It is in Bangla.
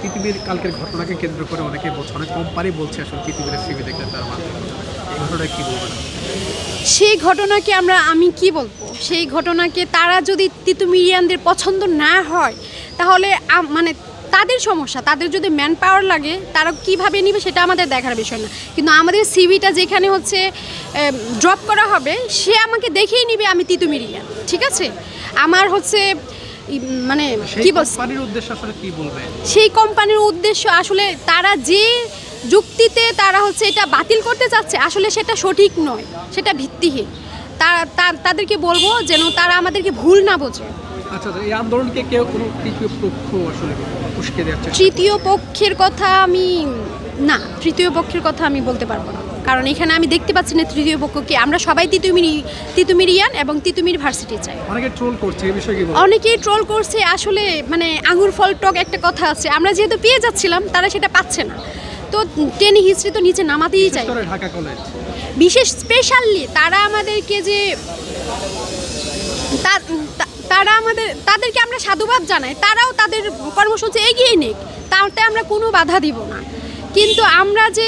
পৃথিবীর কালকের ঘটনাকে কেন্দ্র করে অনেকে অনেক কোম্পানি বলছে আসলে পৃথিবীর তার এই ঘটনাটা কি সেই ঘটনাকে আমরা, আমি কি বলব? সেই ঘটনাকে তারা যদি তিতুমিরিয়ানদের পছন্দ না হয়, তাহলে মানে তাদের সমস্যা, তাদের যদি ম্যান পাওয়ার লাগে, তারা কীভাবে নিবে সেটা আমাদের দেখার বিষয় না। কিন্তু আমাদের সিভিটা যেখানে হচ্ছে ড্রপ করা হবে, সে আমাকে দেখেই নিবে আমি তিতুমিরিয়ান ঠিক আছে? আমার হচ্ছে মানে কি কোম্পানির উদ্দেশ্য আসলে কি বলবেন সেই কোম্পানির উদ্দেশ্য আসলে তারা যে যুক্তিতে তারা হচ্ছে এটা বাতিল করতে চাচ্ছে আসলে সেটা সঠিক নয় সেটা ভিত্তিহীন। তারা তাদেরকে বলব যেন তারা আমাদেরকে ভুল না বোঝে। আচ্ছা এই আন্দোলনকে কেউ কোনো তৃতীয় পক্ষ আসলে উস্কে দেওয়ার তৃতীয় পক্ষের কথা আমি না তৃতীয় পক্ষের কথা আমি বলতে পারব না। কারণ এখানে আমি দেখতে পাচ্ছি না তৃতীয় পক্ষকে আমরা সবাই তিতুমিরি তিতুমিরিয়ান এবং তিতুমির ভার্সিটি চাই। অনেকে ট্রোল করছে এই বিষয়ে অনেকেই ট্রোল করছে আসলে মানে আঙুর ফল টক একটা কথা আছে। আমরা যেহেতু পেয়ে যাচ্ছিলাম তারা সেটা পাচ্ছে না। তো টেনে হিস্ট্রি তো নিচে নামাতেই চাই। ঢাকা কলেজ বিশেষ স্পেশালি তারা আমাদেরকে যে তারা আমাদের তাদেরকে আমরা সাধুবাদ জানাই। তারাও তাদের কর্মসূচি এগিয়ে নিক তাতে আমরা কোনো বাধা দিব না। কিন্তু আমরা যে